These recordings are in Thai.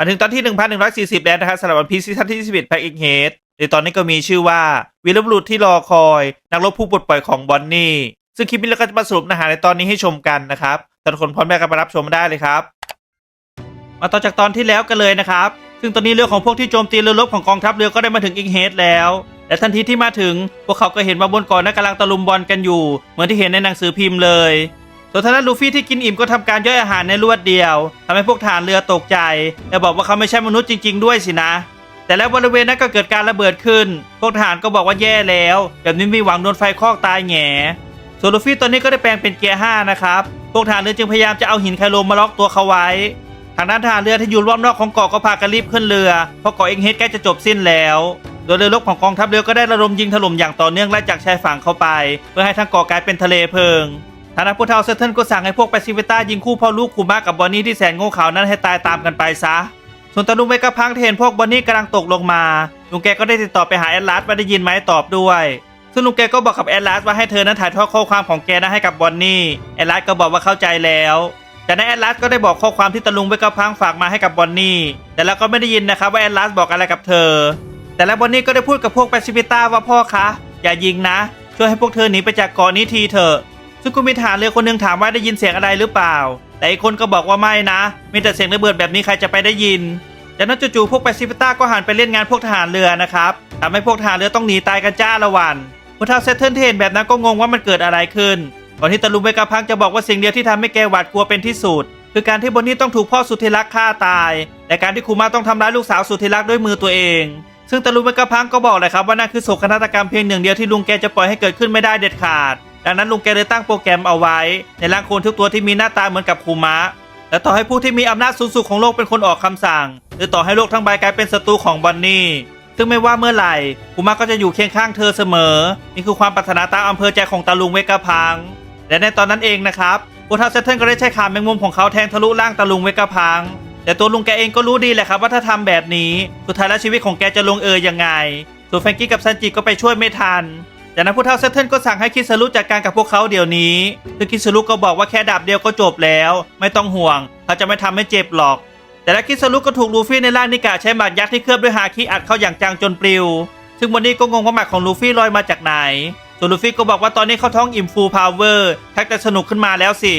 มาถึงตอนที่ 1140 แล้วนะครับสำหรับวันพีซีซั่นที่ 21แพ็กอิงเฮดในตอนนี้ก็มีชื่อว่าวีรบุรุษที่รอคอย นักรบผู้ปลดปล่อยของบอนนี่ ซึ่งคลิปนี้เราก็จะมาสรุปเนื้อหาในตอนนี้ให้ชมกันนะครับแต่ทุกคนพร้อมแล้วกันมารับชมได้เลยครับ มาต่อจากตอนที่แล้วกันเลยนะครับ ซึ่งตอนนี้เรือของพวกที่โจมตีเรือรบของกองทัพเรือก็ได้มาถึงอิงเฮดแล้ว และทันทีที่มาถึง พวกเขาก็เห็นว่าบนเกาะนั้นกำลังตะลุมบอลกันอยู่ เหมือนที่เห็นในหนังสือพิมพ์เลย ส่วนทางด้านลูฟี่ที่กินอิ่มก็ทำการย่อยอาหารในรวดเดียวทำให้พวกฐานเรือตกใจ และบอกว่าเขาไม่ใช่มนุษย์จริง ๆ ด้วยสินะ แต่แล้วบริเวณนั้นก็เกิดการระเบิดขึ้น พวกทหารก็บอกว่าแย่แล้ว แบบนี้มีหวังโดนไฟคลอกตายแง่ส่วนลูฟี่ตอนนี้ก็ได้แปลงเป็นเกียร์ห้านะครับ พวกทหารเรือจึงพยายามจะเอาหินไคลโลมาล็อกตัวเขาไว้ ทางด้านทหารเรือที่อยู่รอบนอกของเกาะก็พากันรีบขึ้นเรือ เพราะเกาะเองเฮดใกล้จะจบสิ้นแล้วโดยเรือรบของกองทัพเรือก็ได้ระดมยิงถล่มอย่างต่อเนื่องไล่จากชายฝั่งเข้าไป เพื่อให้ทั้งเกาะกลายเป็นทะเลเพลิง ทางด้านผู้เฒ่าเซอร์เทิลก็สั่งให้พวกแปซิฟิต้ายิงคู่พ่อลูกคูมากับบอนนี่ที่แสนโง่เขลานั้นให้ตายตามกันไปซะ ส่วนตาลุงเมกะพังที่เห็นพวกบอนนี่กำลังตกลงมา ลุงแกก็ได้ติดต่อไปหาแอดลาสว่าได้ยินไหมตอบด้วย ซึ่งลุงแกก็บอกกับแอดลาสว่าให้เธอนั้นถ่ายทอดข้อความของแกนั้นให้กับบอนนี่ แอดลาสก็บอกว่าเข้าใจแล้วจากนั้นแอดลาสก็ได้บอกข้อความที่ตาลุงเมกพังฝากมาให้กับบอนนี่ แต่แล้วก็ไม่ได้ยินนะครับว่าแอดลาสบอกอะไรกับเธอ แต่แล้วบอนนี่ก็ได้พูดกับพวกแปซิฟิต้าว่าพ่อคะ อย่ายิงนะ ช่วยให้พวกเธอหนีไปจากเกาะนี้ทีเถอะ ซึ่งก็มีทหารเรือคนหนึ่งถามว่าได้ยินเสียงอะไรหรือเปล่า แต่อีกคนก็บอกว่าไม่นะ มีแต่เสียงระเบิดแบบนี้ใครจะไปได้ยิน จากนั้นจู่ๆพวกแปซิฟิต้าก็หันไปเล่นงานพวกทหารเรือนะครับทำให้พวกทหารเรือต้องหนีตายกันจ้าละวันผู้เฒ่าเซตเทิลที่เห็นแบบนั้นก็งงว่ามันเกิดอะไรขึ้น ก่อนที่ตะลุงเบกาพังจะบอกว่าสิ่งเดียวที่ทำให้แกหวาดกลัวเป็นที่สุด คือการที่บนนี่ต้องถูกพ่อสุดที่รักฆ่าตาย และการที่คูมาต้องทำร้ายลูกสาวสุดที่รักด้วยมือตัวเองซึ่งตะลุงเบกาพังก็บอกเลยครับว่านั่นคือโศกนาฏกรรมเพียงหนึ่งเดียวที่ลุงแกจะปล่อยให้เกิดขึ้นไม่ได้เด็ดขาด ดังนั้นลุงแกเลยตั้งโปรแกรมเอาไว้ ในร่างคนทุกตัวที่มีหน้าตาเหมือนกับคูมะและต่อให้ผู้ที่มีอำนาจสูงสุดของโลกเป็นคนออกคำสั่ง หรือต่อให้โลกทั้งใบกลายเป็นศัตรูของบอนนี่ซึ่งไม่ว่าเมื่อไหร่คูมะก็จะอยู่เคียงข้างเธอเสมอ นี่คือความปรารถนาตามอำเภอใจของตาลุงเวกาพัง และในตอนนั้นเองนะครับผู้ท้าเซตเทิลก็ได้ใช้ขาแมงมุมของเขาแทงทะลุร่างตาลุงเวกาพังแต่ตัวลุงแกเองก็รู้ดีแหละครับว่าถ้าทำแบบนี้ สุดท้ายแล้วชีวิตของแกจะลงเอยยังไงส่วนแฟงกี้กับซันจิก็ไปช่วยไม่ทัน จากนั้นผู้เฒ่าเซตเทิลก็สั่งให้คิสรุจัดการกับพวกเขาเดี๋ยวนี้ซึ่งคิสรุก็บอกว่าแค่ดาบเดียวก็จบแล้ว ไม่ต้องห่วง เขาจะไม่ทำให้เจ็บหรอก แต่แล้วคิสรุก็ถูกลูฟี่ในร่างนิกะใช้หมัดยักษ์ที่เคลือบด้วยฮาคิอัดเข้าอย่างจังจนปลิว ซึ่งวันนี้ก็งงว่าหมัดของลูฟี่ลอยมาจากไหนส่วนลูฟี่ก็บอกว่าตอนนี้เขาท้องอิ่มฟูลพาวเวอร์ทักจะสนุกขึ้นมาแล้วสิ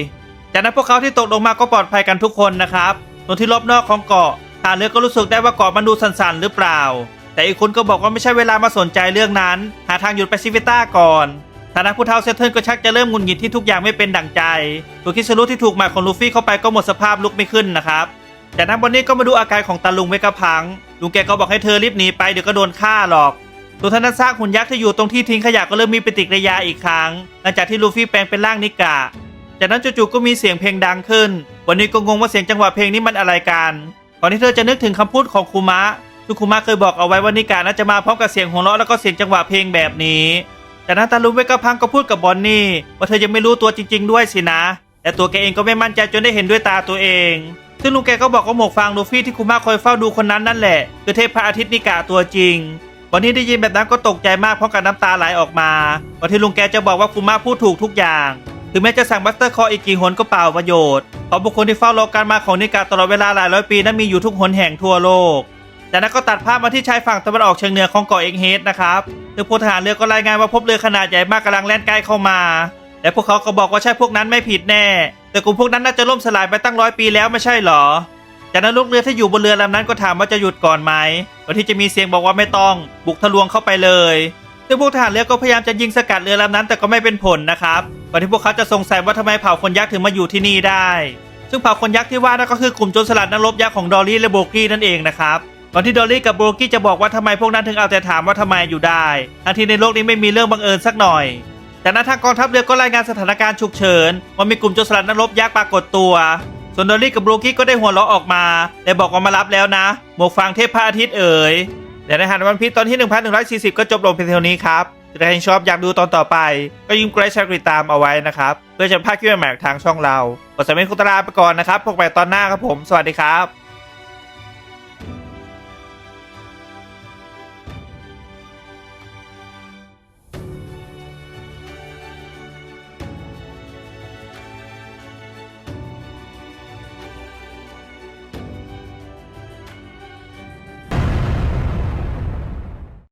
จากนั้นพวกเขาที่ตกลงมาก็ปลอดภัยกันทุกคนนะครับส่วนที่รอบนอกของเกาะทาเรือก็รู้สึกได้ว่าเกาะมันดูสันๆหรือเปล่า แต่อีกคนก็บอกว่าไม่ใช่เวลามาสนใจเรื่องนั้น หาทางหยุดแปซิฟิต้าก่อนฐานะผู้เฒ่าเซตเทิลก็ชักจะเริ่มงุนหงิดที่ทุกอย่างไม่เป็นดั่งใจตัวคิสรุที่ถูกหมัดของลูฟี่เข้าไปก็หมดสภาพลุกไม่ขึ้นนะครับจากนั้นวันนี้ก็มาดูอาการของตาลุงเวกะพัง ลุงแกก็บอกให้เธอรีบหนีไปเดี๋ยวก็โดนฆ่าหรอกส่วนทางด้านซากหุ่นยักษ์ที่อยู่ตรงที่ทิ้งขยะก็เริ่มมีปฏิกิริยาอีกครั้ง หลังจากที่ลูฟี่แปลงเป็นร่างนิกะ จากนั้นจู่ๆก็มีเสียงเพลงดังขึ้น วันนี้ก็งงว่าเสียงจังหวะเพลงนี้มันอะไรกันก่อนที่เธอจะนึกถึงคำพูดของคูมะ ซึ่งคูมะเคยบอกเอาไว้ว่านิกาน่าจะมาพร้อมกับเสียงหัวเราะแล้วก็เสียงจังหวะเพลงแบบนี้จากนั้นตาลุงเวกะพังก็พูดกับบอนนี่ว่าเธอยังไม่รู้ตัวจริง ๆ ด้วยสินะ แต่ตัวแกเองก็ไม่มั่นใจจนได้เห็นด้วยตาตัวเอง ซึ่งลุงแกก็บอกว่าหมวกฟางลูฟี่ที่คูมะคอยเฝ้าดูคนนั้นนั่นแหละคือเทพพระอาทิตย์นิกาตัวจริงวันนี้ได้ยินแบบนั้นก็ตกใจมากเพราะกับน้ำตาไหลออกมาก่อนที่ลุงแกจะบอกว่าคูมะพูดถูกทุกอย่าง ถึงแม้จะสั่งบัสเตอร์คออีกกี่หนก็เปล่าประโยชน์เพราะบุคคลที่เฝ้ารอการมาของนิกาตลอดเวลาหลายร้อยปีนั้นมีอยู่ทุกหนแห่งทั่วโลก จากนั้นก็ตัดภาพมาที่ชายฝั่งตะวันออกเฉียงเหนือของเกาะเอ็กเฮดนะครับซึ่งพลทหารเรือก็รายงานว่าพบเรือขนาดใหญ่มากกำลังแล่นใกล้เข้ามา และพวกเขาก็บอกว่าใช่พวกนั้นไม่ผิดแน่ แต่กลุ่มพวกนั้นน่าจะล่มสลายไปตั้งร้อยปีแล้วไม่ใช่หรอ จากนั้นลูกเรือที่อยู่บนเรือลำนั้นก็ถามว่าจะหยุดก่อนไหมก่อนที่จะมีเสียงบอกว่าไม่ต้อง บุกทะลวงเข้าไปเลยซึ่งพวกทหารเรือก็พยายามจะยิงสกัดเรือลำนั้นแต่ก็ไม่เป็นผลนะครับก่อนที่พวกเขาจะสงสัยว่าทำไมเผ่าคนยักษ์ถึงมาอยู่ที่นี่ได้ ซึ่งเผ่าคนยักษ์ที่ว่านั่นก็คือกลุ่มโจรสลัดนักรบยักษ์ของดอลลี่และโบกี้นั่นเองนะครับ ก่อนที่ดอลลี่กับโบกี้จะบอกว่าทำไมพวกนั้นถึงเอาแต่ถามว่าทำไมอยู่ได้ทั้งที่ในโลกนี้ไม่มีเรื่องบังเอิญสักหน่อยจากนั้นทางกองทัพเรือก็รายงานสถานการณ์ฉุกเฉินว่ามีกลุ่มโจรสลัดนักรบยักษ์ปรากฏตัว ส่วนดอลลี่กับโบกี้ก็ได้หัวเราะออกมาแต่บอกว่ามารับแล้วนะ หมวกฟางเทพพระอาทิตย์เอ๋ยแต่ในหันวันพีชตอนที่ 1140 ก็จบลงเพียงเท่านี้ครับถ้าใครชอบอยากดูตอนต่อไป ก็ยิงไกรแชร์ติดตามเอาไว้นะครับ เพื่อจะพลาดคลิปใหม่ทางช่องเรากดสมัครคุตราไปก่อนนะครับพบกันใหม่ตอนหน้าครับผม สวัสดีครับ